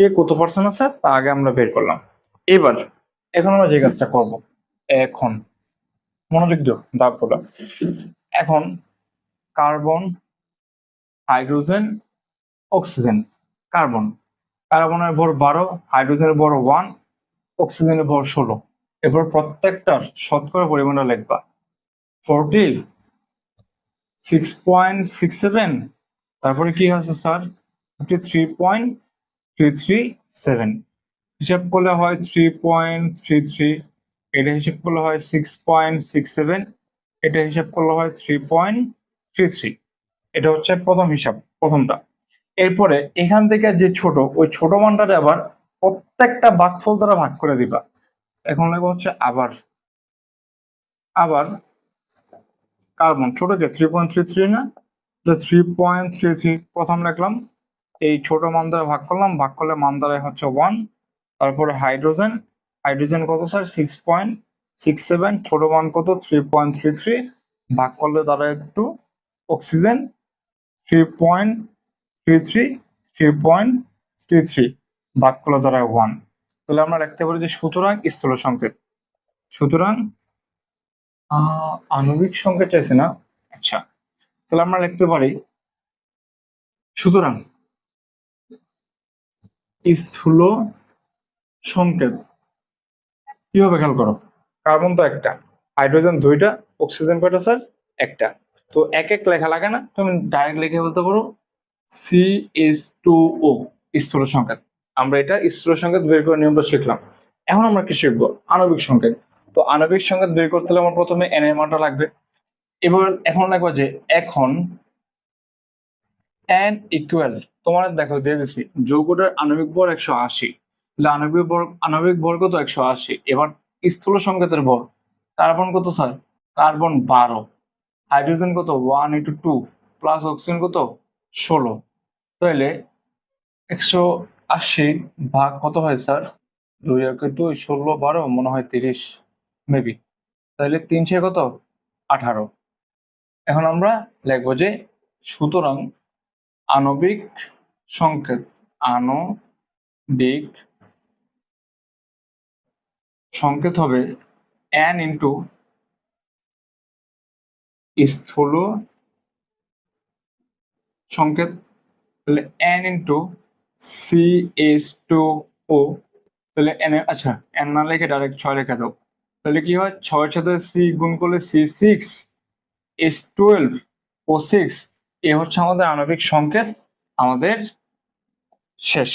কে কত পার্সেন্ট আছে তা আগে আমরা বের করলাম। এবার এখন আমরা যে কাজটা করব, এখন মনোযোগ দিও দাগগুলো এখন কার্বন, হাইড্রোজেন, অক্সিজেন, কার্বন। কার্বনের ভর বারো, হাইড্রোজেনের ভর ওয়ান, অক্সিজেনের ভর ষোলো। এরপর প্রত্যেকটার শতকরা পরিমাণটা লিখবা। Forty six point six seven তারপরে কি আছে sir fifty three point three three seven হিসাব করলে হয় থ্রি পয়েন্ট থ্রি থ্রি এটা হিসাব করলে হয় সিক্স পয়েন্ট সিক্স সেভেন এটা হিসাব করলে হয় থ্রি পয়েন্ট থ্রি থ্রি এটা হচ্ছে প্রথম হিসাব, প্রথমটা। এরপরে এখান থেকে যে ছোট, ওই ছোট মানটারে আবার প্রত্যেকটা ভাগফল দ্বারা ভাগ করে দিবা। এখন লাগবে হচ্ছে আবার আবার কার্বন ছোট যে থ্রি পয়েন্ট থ্রি থ্রি না থ্রি পয়েন্ট থ্রি থ্রি প্রথম লিখলাম। এই ছোট মান দ্বারা ভাগ করলাম, ভাগ করলে মান দ্বারা হচ্ছে ওয়ান তারপরে হাইড্রোজেন হাইড্রোজেন কত sir six point six seven ছোট মান কত? থ্রি পয়েন্ট থ্রি থ্রি ভাগ করলে দ্বারা একটু oxygen three point three three three point three three ভাগ করলে দ্বারা ওয়ান তাহলে আমরা লিখতে পারি যে সুতরাং স্থূল সংকেত। সুতরাং আণবিক সংকেত চাইছে না? আচ্ছা। তাহলে আমরা লিখতে পারি সুতরাং স্থূল সংকেত। কি হবে খেয়াল করো? কার্বন তো একটা হাইড্রোজেন দুইটা অক্সিজেন কয়টা স্যার একটা। তো এক এক লেখা লাগে না? তুমি ডাইরেক্ট লিখে বলতে পারো। সি এস টু ও স্থূল সংকেত। আমরা এটা স্থূল সংকেত বের করে নিয়মটা শিখলাম। এখন আমরা কি শিখব? আণবিক সংকেত। তো আণবিক সংকেত বের করতে হলে আমার প্রথমে এন এর মানটা লাগবে। এবার এখন লাগবে যে এখন এন ইকুয়াল তোমার দেখো দিয়ে যৌগটার আণবিক ভর একশো আশি। তাহলে আণবিক ভর আণবিক ভর কত? একশো আশি। এবার স্থূল সংকেতের ভর। কার্বন কত স্যার? কার্বন বারো। হাইড্রোজেন কত? One into two. Plus oxygen কত? ষোলো। তাহলে একশো আশি ভাগ কত হয় স্যার? দুই একে দুই, ষোলো, বারো, মনে হয় তিরিশ। মেবি তাহলে তিনশো কত? আঠারো। এখন আমরা লিখব যে সুতরাং আণবিক সংকেত আণবিক সংকেত হবে এন ইন্টু স্থূল সংকেত, তাহলে n into C S two O তাহলে এন আচ্ছা এন না লিখে ডাইরেক্ট ছয় লেখা দাও। তাহলে কি হয়? ছয়ের সাথে সি গুণ করলে C six S twelve O six এ হচ্ছে আমাদের আণবিক সংকেত আমাদের শেষ।